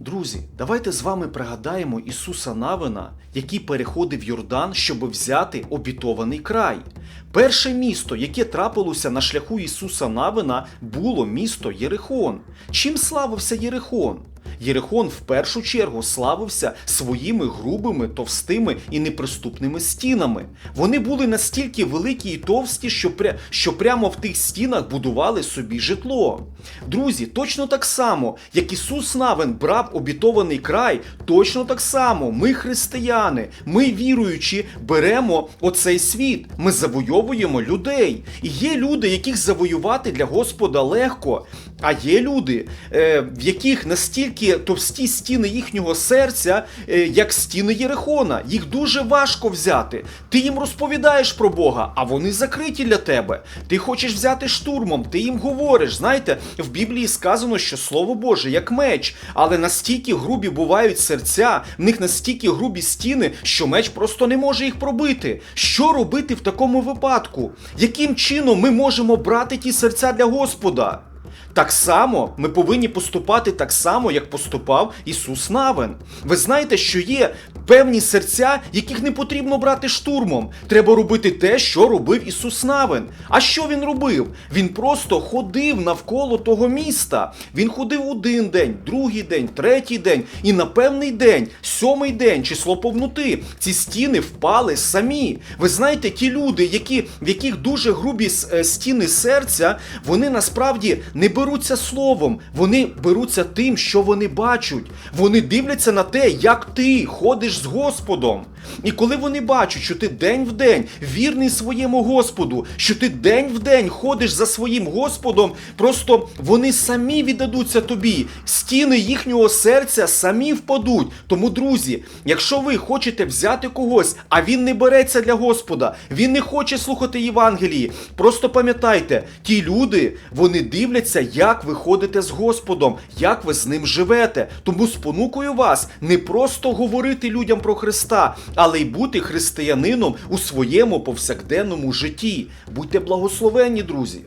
Друзі, давайте з вами пригадаємо Ісуса Навина, який переходив Йордан, щоб взяти обітований край. Перше місто, яке трапилося на шляху Ісуса Навина, було місто Єрихон. Чим славився Єрихон? Єрихон в першу чергу славився своїми грубими, товстими і неприступними стінами. Вони були настільки великі і товсті, що, пря... що прямо в тих стінах будували собі житло. Друзі, точно так само, як Ісус Навин брав обітований край, точно так само ми, християни, ми віруючі, беремо оцей світ. Ми завойовуємо людей. І є люди, яких завоювати для Господа легко. А є люди, е, в яких настільки товсті стіни їхнього серця, е, як стіни Єрихона. Їх дуже важко взяти. Ти їм розповідаєш про Бога, а вони закриті для тебе. Ти хочеш взяти штурмом, ти їм говориш. Знаєте, в Біблії сказано, що Слово Боже як меч, але настільки грубі бувають серця, в них настільки грубі стіни, що меч просто не може їх пробити. Що робити в такому випадку? Яким чином ми можемо брати ті серця для Господа? Так само ми повинні поступати так само, як поступав Ісус Навин. Ви знаєте, що є певні серця, яких не потрібно брати штурмом. Треба робити те, що робив Ісус Навин. А що він робив? Він просто ходив навколо того міста. Він ходив один день, другий день, третій день, і на певний день, сьомий день, число повноти, ці стіни впали самі. Ви знаєте, ті люди, які, в яких дуже грубі е, стіни серця, вони насправді не беруться словом, вони беруться тим, що вони бачать. Вони дивляться на те, як ти ходиш з Господом. І коли вони бачать, що ти день в день вірний своєму Господу, що ти день в день ходиш за своїм Господом, просто вони самі віддадуться тобі. Стіни їхнього серця самі впадуть. Тому, друзі, якщо ви хочете взяти когось, а він не береться для Господа, він не хоче слухати Євангелії. Просто пам'ятайте, ті люди, вони дивляться, як ви ходите з Господом, як ви з ним живете. Тому спонукую вас не просто говорити людям про Христа, але й бути християнином у своєму повсякденному житті. Будьте благословенні, друзі.